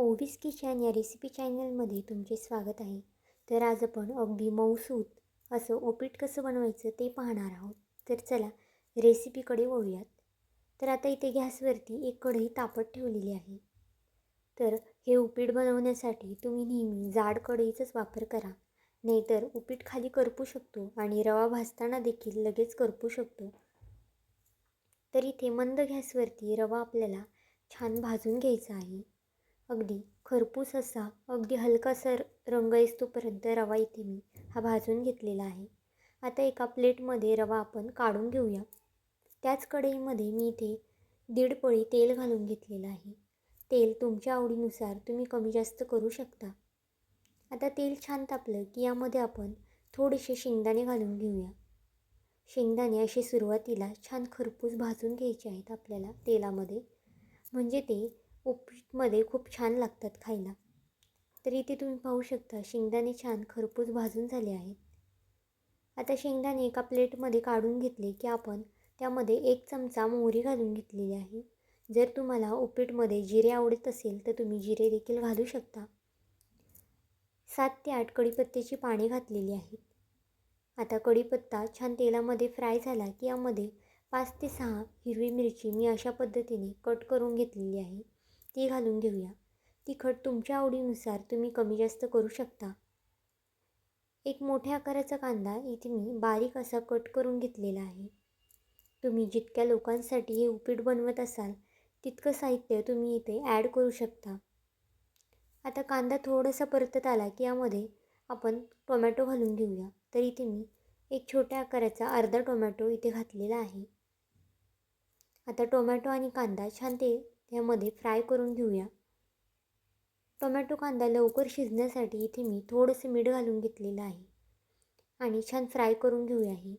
ओवीस kitchen या recipe चॅनलमध्ये तुमचे स्वागत आहे. तर आज आपण अगदी मऊसूत असं उपीट कसं बनवायचं ते पाहणार आहोत. तर चला रेसिपीकडे वळूयात. तर आता इथे गॅसवरती एक कढई तापत ठेवलेली आहे. तर हे उपीट बनवण्यासाठी तुम्ही नेहमी जाड कढईचाच वापर करा. नाहीतर उपीट खाली करपू शकतो आणि रवा भाजताना देखील लगेच करपू शकतो. तर इथे मंद गॅसवरती रवा आपल्याला छान भाजून घ्यायचा आहे. अगदी खरपूस असा अगदी हलकासा रंग येतोपर्यंत रवा इथे मी हा भाजून घेतलेला आहे. आता एका प्लेटमध्ये रवा आपण काढून घेऊया. त्याच कढईमध्ये मी इथे दीड पळी तेल घालून घेतलेलं आहे. तेल तुमच्या आवडीनुसार तुम्ही कमी जास्त करू शकता. आता तेल छान तापलं की यामध्ये आपण थोडेसे शेंगदाणे घालून घेऊया. शेंगदाणे असे सुरुवातीला छान खरपूस भाजून घ्यायचे आहेत आपल्याला तेलामध्ये. म्हणजे ते उपीटमध्ये खूप छान लागतात खायला. तर इथे तुम्ही पाहू शकता शेंगदाणे छान खरपूस भाजून झाले आहेत. आता शेंगदाणे एका प्लेटमध्ये काढून घेतले की आपण त्यामध्ये एक चमचा मोहरी घालून घेतलेली आहे. जर तुम्हाला उपीटमध्ये जिरे आवडत असेल तर तुम्ही जिरे देखील घालू शकता. सात ते आठ कढीपत्त्याची पाने घातलेली आहेत. आता कढीपत्ता छान तेलामध्ये फ्राय झाला की यामध्ये पाच ते सहा हिरवी मिरची मी अशा पद्धतीने कट करून घेतलेली आहे. ती घालून घेऊया. तिखट तुमच्या आवडीनुसार तुम्ही कमी जास्त करू शकता. एक मोठ्या आकाराचा कांदा इथे मी बारीक असा कट करून घेतलेला आहे. तुम्ही जितक्या लोकांसाठी हे उपीट बनवत असाल तितकं साहित्य तुम्ही इथे ॲड करू शकता. आता कांदा थोडासा परतत आला की यामध्ये आपण टोमॅटो घालून घेऊया. तर इथे मी एक छोट्या आकाराचा अर्धा टोमॅटो इथे घातलेला आहे. आता टोमॅटो आणि कांदा छान ते यामध्ये फ्राय करून घेऊया. टोमॅटो कांदा लवकर शिजण्यासाठी इथे मी थोडंसं मीठ घालून घेतलेलं आहे. आणि छान फ्राय करून घेऊया हे.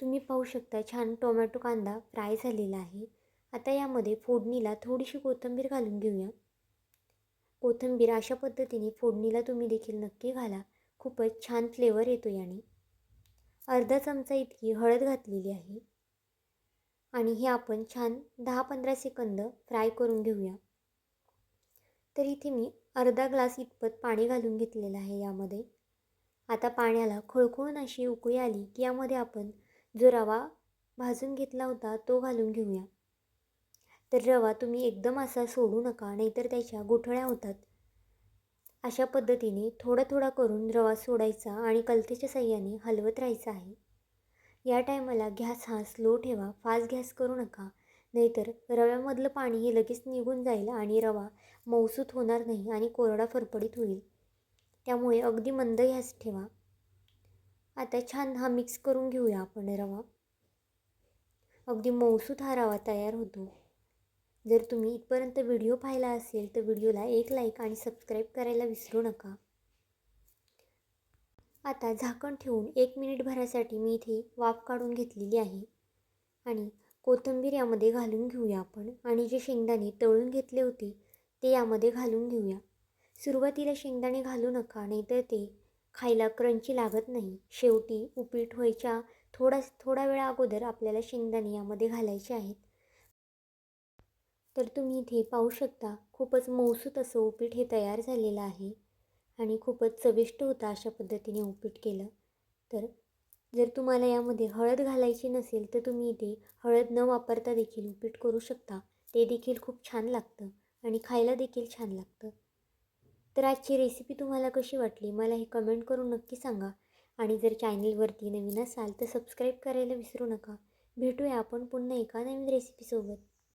तुम्ही पाहू शकता छान टोमॅटो कांदा फ्राय झालेला आहे. आता यामध्ये फोडणीला थोडीशी कोथिंबीर घालून घेऊया. कोथिंबीर अशा पद्धतीने फोडणीला तुम्ही देखील नक्की घाला. खूपच छान फ्लेवर येतो याने. अर्धा चमचा इतकी हळद घातलेली आहे. आणि हे आपण छान दहा पंधरा सेकंद फ्राय करून घेऊया. तर इथे मी अर्धा ग्लास इतपत पाणी घालून घेतलेलं आहे यामध्ये. आता पाण्याला खळखळून अशी उकळी आली की यामध्ये आपण जो रवा भाजून घेतला होता तो घालून घेऊया. तर रवा तुम्ही एकदम असा सोडू नका नाहीतर त्याच्या गोठळ्या होतात. अशा पद्धतीने थोडा थोडा करून रवा सोडायचा आणि कलतेच्या साह्याने हलवत राहायचा आहे. या टायमाला गॅस हा स्लो ठेवा फास्ट गॅस करू नका. नाहीतर रव्यामधलं पाणी हे लगेच निघून जाईल आणि रवा मौसूत होणार नाही आणि कोरडा फरफडीत होईल. त्यामुळे अगदी मंद गॅस ठेवा. आता छान हा मिक्स करून घेऊया आपण रवा. अगदी मौसूत हा रवा तयार होतो. जर तुम्ही इथपर्यंत व्हिडिओ पाहिला असेल तर व्हिडिओला एक लाईक आणि सबस्क्राईब करायला विसरू नका. आता झाकण ठेवून एक मिनिटभरासाठी मी इथे वाफ काढून घेतलेली आहे. आणि कोथिंबीर यामध्ये घालून घेऊया आपण. आणि जे शेंगदाणे तळून घेतले होते ते यामध्ये घालून घेऊया. सुरुवातीला शेंगदाणे घालू नका नाहीतर ते खायला क्रंची लागत नाही. शेवटी उपीट व्हायच्या थोडा थोडा वेळा अगोदर आपल्याला शेंगदाणे यामध्ये घालायचे आहेत. तर तुम्ही इथे पाहू शकता खूपच मौसूत असं उपीट हे तयार झालेलं आहे. आणि खूपच चविष्ट होतं अशा पद्धतीने उपीट केलं. तर जर तुम्हाला यामध्ये हळद घालायची नसेल तर तुम्ही इथे हळद न वापरता देखील उपीट करू शकता. ते देखील खूप छान लागतं आणि खायला देखील छान लागतं. तर आजची रेसिपी तुम्हाला कशी वाटली मला हे कमेंट करून नक्की सांगा. आणि जर चॅनलवरती नवीन असाल तर सबस्क्राईब करायला विसरू नका. भेटूया आपण पुन्हा एका नवीन रेसिपीसोबत